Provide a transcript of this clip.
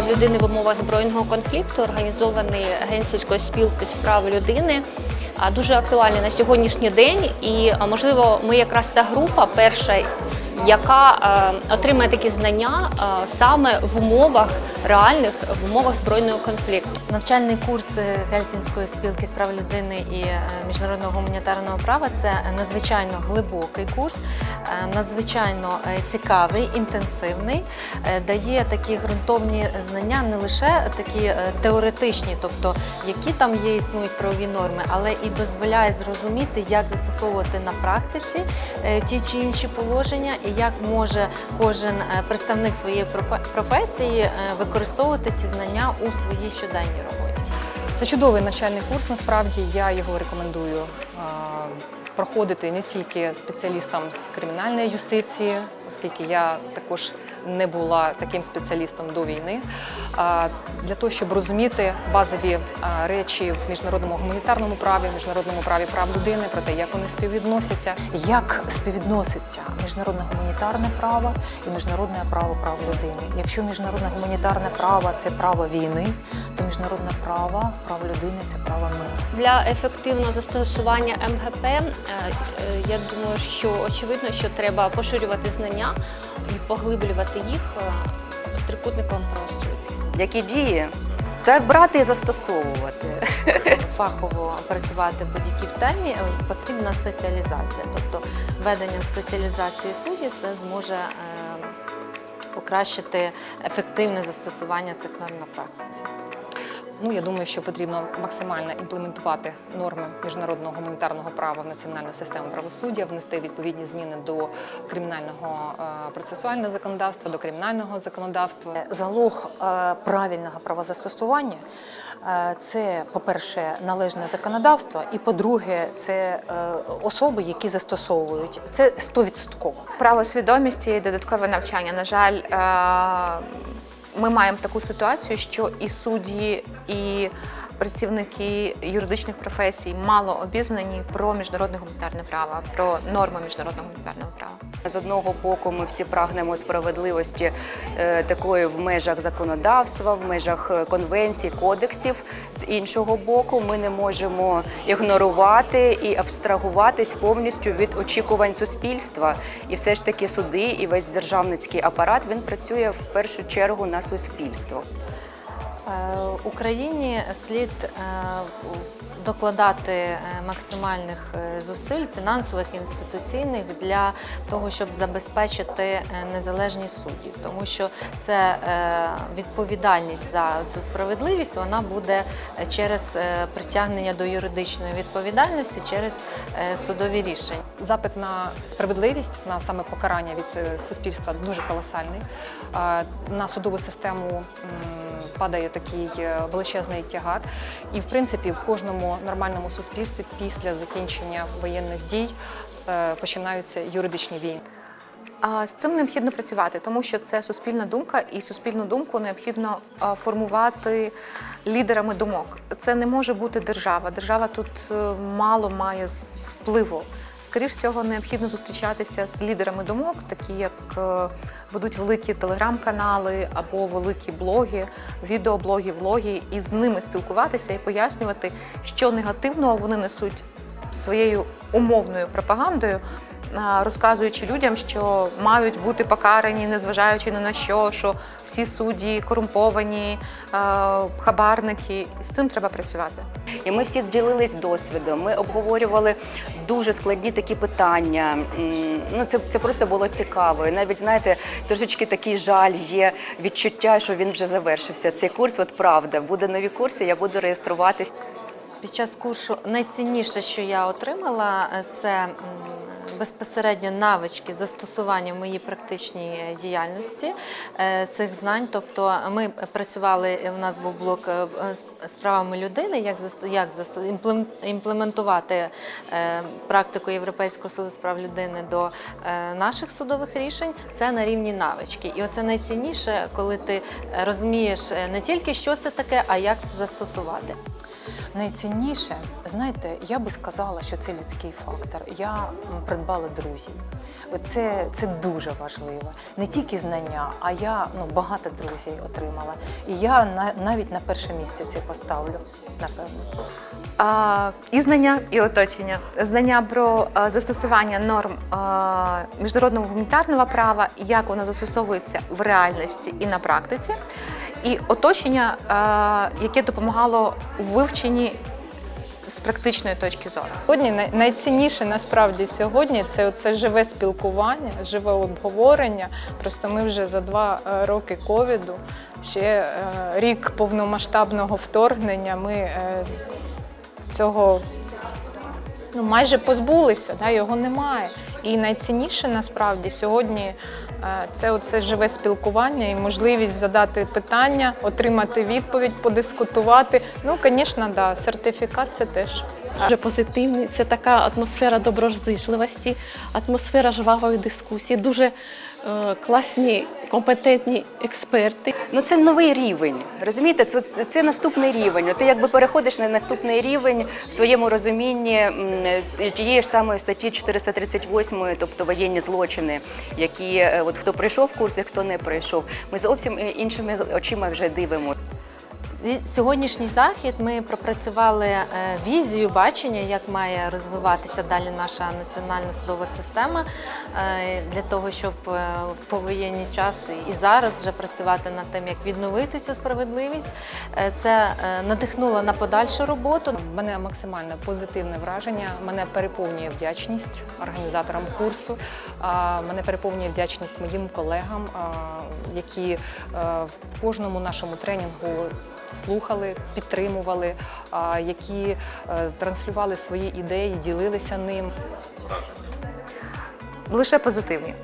людини в умовах збройного конфлікту, організований Генсільської спілки з прав людини. Дуже актуальний на сьогоднішній день, і можливо, ми якраз та група перша, яка е, отримає такі знання е, саме в умовах реальних в умовах збройного конфлікту. Навчальний курс Гельсінської спілки з прав людини і е, міжнародного гуманітарного права це надзвичайно глибокий курс, надзвичайно цікавий, інтенсивний, дає такі ґрунтовні знання, не лише такі теоретичні, тобто які там є існують правові норми, але і дозволяє зрозуміти, як застосовувати на практиці ті чи інші положення, і як може кожен е, представник своєї професії е, використовувати ці знання у своїй щоденній роботі. Це чудовий навчальний курс. Насправді я його рекомендую проходити не тільки спеціалістам з кримінальної юстиції, оскільки я також не була таким спеціалістом до війни. Для того, щоб розуміти базові речі в міжнародному гуманітарному праві, в міжнародному праві прав людини, про те, як вони співвідносяться. як співвідноситься міжнародне гуманітарне право і міжнародне право прав людини. Якщо міжнародне гуманітарне право це право війни, то міжнародне право прав людини це право миру. Для ефективного застосування МГП е, е, я думаю, що очевидно, що треба поширювати знання і поглиблювати їх е, трикутником правосуддя. Які дії? Так брати і застосовувати. Фахово працювати в будь-якій темі е, потрібна спеціалізація. Тобто введенням спеціалізації суддів це зможе е, покращити ефективне застосування цих норм на практиці. Ну, я думаю, що потрібно максимально імплементувати норми міжнародного гуманітарного права в національну систему правосуддя, внести відповідні зміни до кримінального е, процесуального законодавства, до кримінального законодавства. Залог е, правильного правозастосування е, це, по-перше, належне законодавство, і по-друге, це е, особи, які застосовують. Це 100%. правосвідомість і додаткове навчання. На жаль, е, ми маємо таку ситуацію, що і судді, і працівники юридичних професій мало обізнані про міжнародне гуманітарне право, про норми міжнародного гуманітарного права. З одного боку, ми всі прагнемо справедливості е, такої в межах законодавства, в межах е, конвенцій, кодексів. З іншого боку, ми не можемо ігнорувати і абстрагуватись повністю від очікувань суспільства. І все ж таки суди і весь державницький апарат він працює в першу чергу на суспільство. Е, Україні слід е, докладати е, максимальних зусиль фінансових і інституційних для того, щоб забезпечити незалежність суддів, тому що це відповідальність за цю справедливість вона буде через притягнення до юридичної відповідальності через судові рішення. Запит на справедливість, на саме покарання від суспільства дуже колосальний. На судову систему падає такий е, величезний тягар. І, в принципі, в кожному нормальному суспільстві після закінчення воєнних дій е, починаються юридичні війни. З цим необхідно працювати, тому що це суспільна думка, і суспільну думку необхідно формувати лідерами думок. Це не може бути держава. Держава тут е, мало має впливу. Скоріше всього, необхідно зустрічатися з лідерами думок, такі як е, ведуть великі телеграм-канали або великі блоги, відеоблоги, влоги, і з ними спілкуватися і пояснювати, що негативного вони несуть своєю умовною пропагандою, розказуючи людям, що мають бути покарані, незважаючи ні на що, що всі судді корумповані, е, хабарники. З цим треба працювати. І ми всі ділились досвідом. Ми обговорювали дуже складні такі питання. Ну це, це просто було цікаво. І навіть знаєте, трошечки такий жаль є відчуття, що він вже завершився. Цей курс, от правда, буде нові курси. Я буду реєструватись. Під час курсу найцінніше, що я отримала, е, це безпосередньо навички застосування в моїй практичній е, діяльності е, цих знань. Тобто ми працювали, е, у нас був блок з- правами людини, як як імплементувати практику Європейського суду з прав людини до наших судових рішень. Це на рівні навички. І оце найцінніше, коли ти розумієш не тільки що це таке, а як це застосувати. Найцінніше, знаєте, я би сказала, що це людський фактор. Я придбала друзів. Це, це дуже важливо. Не тільки знання, а я ну, багато друзів отримала. І я на, навіть на перше місце це поставлю, напевно. А, і знання, і оточення. Знання про застосування норм а, міжнародного гуманітарного права, як воно застосовується в реальності і на практиці, і оточення, яке допомагало у вивченні з практичної точки зору. Сьогодні най- найцінніше насправді сьогодні це оце живе спілкування, живе обговорення. Просто ми вже за два е, роки ковіду, ще е, рік повномасштабного вторгнення. Ми е, цього ну, майже позбулися, да, його немає. І найцінніше насправді сьогодні е, це оце живе спілкування і можливість задати питання, отримати відповідь, подискутувати. Ну, звісно, да, сертифікат це теж. Дуже позитивний. Це така атмосфера доброзичливості, атмосфера жвавої дискусії, дуже е, класні, компетентні експерти. Ну це новий рівень. Розумієте, це, це, наступний рівень. Ти якби переходиш на наступний рівень в своєму розумінні тієї ж самої статті 438, тобто воєнні злочини, які е, от хто прийшов курси, хто не прийшов. Ми зовсім е, іншими очима вже дивимося. Сьогоднішній захід ми пропрацювали е, візію бачення, як має розвиватися далі наша національна судова система е, для того, щоб е, в повоєнний час і зараз вже працювати над тим, як відновити цю справедливість. Це надихнуло на подальшу роботу. У мене максимально позитивне враження. Мене переповнює вдячність організаторам курсу. Мене переповнює вдячність моїм колегам, які в кожному нашому тренінгу слухали, підтримували, які е, транслювали свої ідеї, ділилися ним. Лише позитивні.